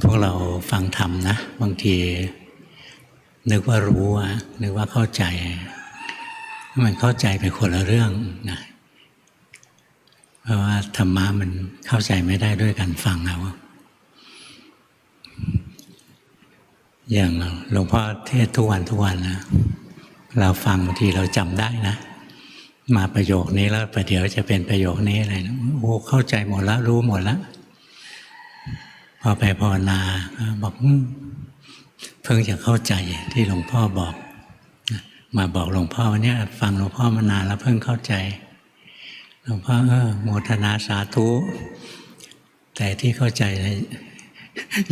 พวกเราฟังธรรมนะ บางที นึกว่ารู้อะนึกว่าเข้าใจ มันเข้าใจไปคนละเรื่องนะเพราะว่าธรรมะมันเข้าใจไม่ได้ด้วยการฟังเอาอย่างหลวงพ่อเทศทุกวันทุกวันนะเราฟังบางทีเราจำได้นะ มาประโยคนี้แล้วประเดี๋ยวจะเป็นประโยคนี้อะไรนะโอ้เข้าใจหมดแล้วรู้หมดแล้ว พอไปภาวนาก็บอกเพิ่งจะเข้าใจที่หลวงพ่อบอก มาบอกหลวงพ่อวันนี้ฟังหลวงพ่อมานานแล้วเพิ่งเข้าใจ หลวงพ่อเออโมทนาสาธุ แต่ที่เข้าใจนะ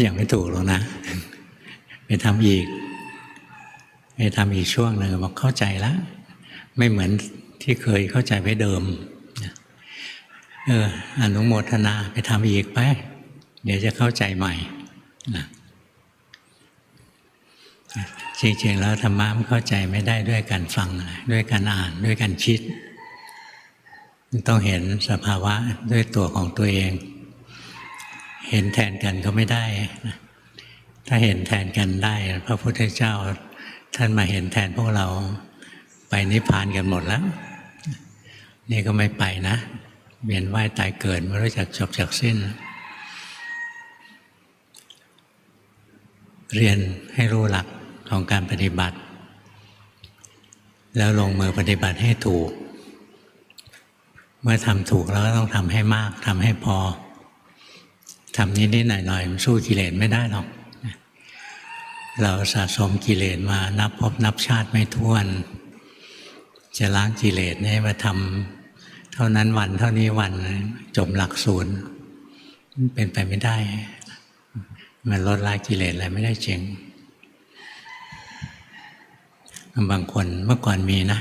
ยังไม่ถูกหรอกนะ ไปทำอีก ไปทำอีกช่วงหนึ่งบอกเข้าใจแล้ว ไม่เหมือนที่เคยเข้าใจไว้เดิม เอออนุโมทนาไปทำอีกไป เดี๋ยวจะเข้าใจใหม่นะจริงๆแล้วธรรมะมันเข้าใจไม่ได้ด้วยการฟัง ด้วยการอ่านด้วยการคิดต้องเห็นสภาวะด้วยตัวของตัวเอง เห็นแทนกันก็ไม่ได้นะถ้าเห็นแทนกันได้ พระพุทธเจ้าท่านมาเห็นแทนพวกเราไปนิพพานกันหมดแล้ว นี่ก็ไม่ไปนะ เวียนว่ายตายเกิดไม่รู้จักจบจากสิ้น เรียนให้รู้หลักของการปฏิบัติ แล้วลงมือปฏิบัติให้ถูก เมื่อทำถูกแล้วก็ต้องทำให้มากทำให้พอทำนิดๆหน่อยๆมันสู้กิเลสไม่ได้หรอก เราสะสมกิเลสมานับพบนับชาติไม่ท้วน จะล้างกิเลสให้มาทำเท่านั้นวันเท่านี้วันจบหลักศูนย์เป็นไปไม่ได้ มันลดละกิเลสอะไรไม่ได้จริง บางคนเมื่อก่อนมีนะ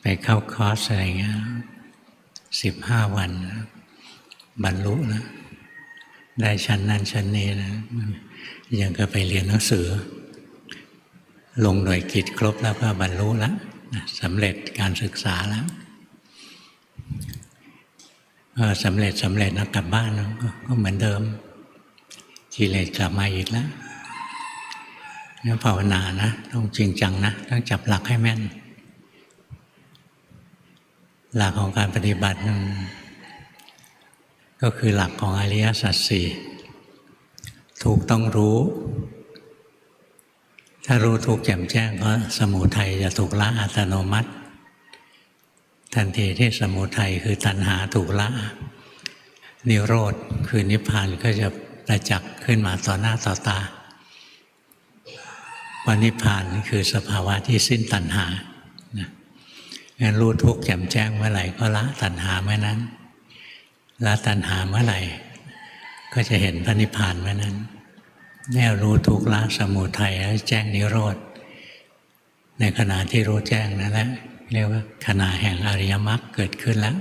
ไปเข้าคอร์สอะไรเงี้ยสิบห้าวัน บรรลุนะ ได้ชั้นนั้นชั้นนี้นะ ยังก็ไปเรียนหนังสือ ลงหน่วยกิจครบแล้วก็บรรลุแล้วสำเร็จการศึกษาแล้วสำเร็จสำเร็จนะกลับบ้านก็เหมือนเดิม กิเลสกลับมาอีกแล้วนี่ภาวนานะต้องจริงจังนะต้องจับหลักให้แม่น หลักของการปฏิบัตินั้นก็คือหลักของอริยสัจสี่ถูกต้องรู้ ถ้ารู้ถูกแจ่มแจ้งก็สมุทัยจะถูกละอัตโนมัติ ทันทีที่สมุทัยคือตัณหาถูกละ นิโรธคือนิพพานก็จะ ประจักษ์ขึ้นมาต่อหน้าต่อตาวันนิพพานคือสภาวะที่สิ้นตัณหางั้นรู้ทุกข์แจ่มแจ้งเมื่อไหร่ก็ละตัณหาเมื่อนั้น ละตัณหาเมื่อไหร่ ก็จะเห็นพระนิพพานเมื่อนั้นแน่รู้ทุกข์ละสมุทัยแล้วแจ้งนิโรธ ในขณะที่รู้แจ้งนั่นแหละเรียกว่าขณะแห่งอริยมรรคเกิดขึ้นแล้ว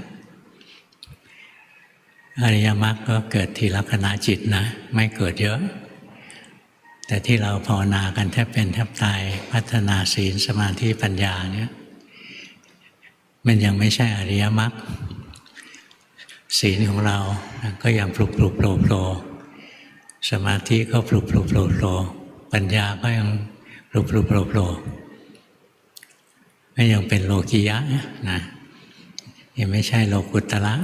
อริยมรรคก็เกิดทีละขณะจิตนะ ไม่เกิดเยอะ แต่ที่เราภาวนากันแทบเป็นแทบตายพัฒนาศีลสมาธิปัญญาเนี่ยมันยังไม่ใช่อริยมรรคศีลของเราก็ยังปลุกปลุกโผล่โผล่สมาธิก็ปลุกปลุกโผล่โผล่ปัญญาก็ยังปลุกปลุกโผล่โผล่ก็ยังเป็นโลกิยะนะยังไม่ใช่โลกุตละ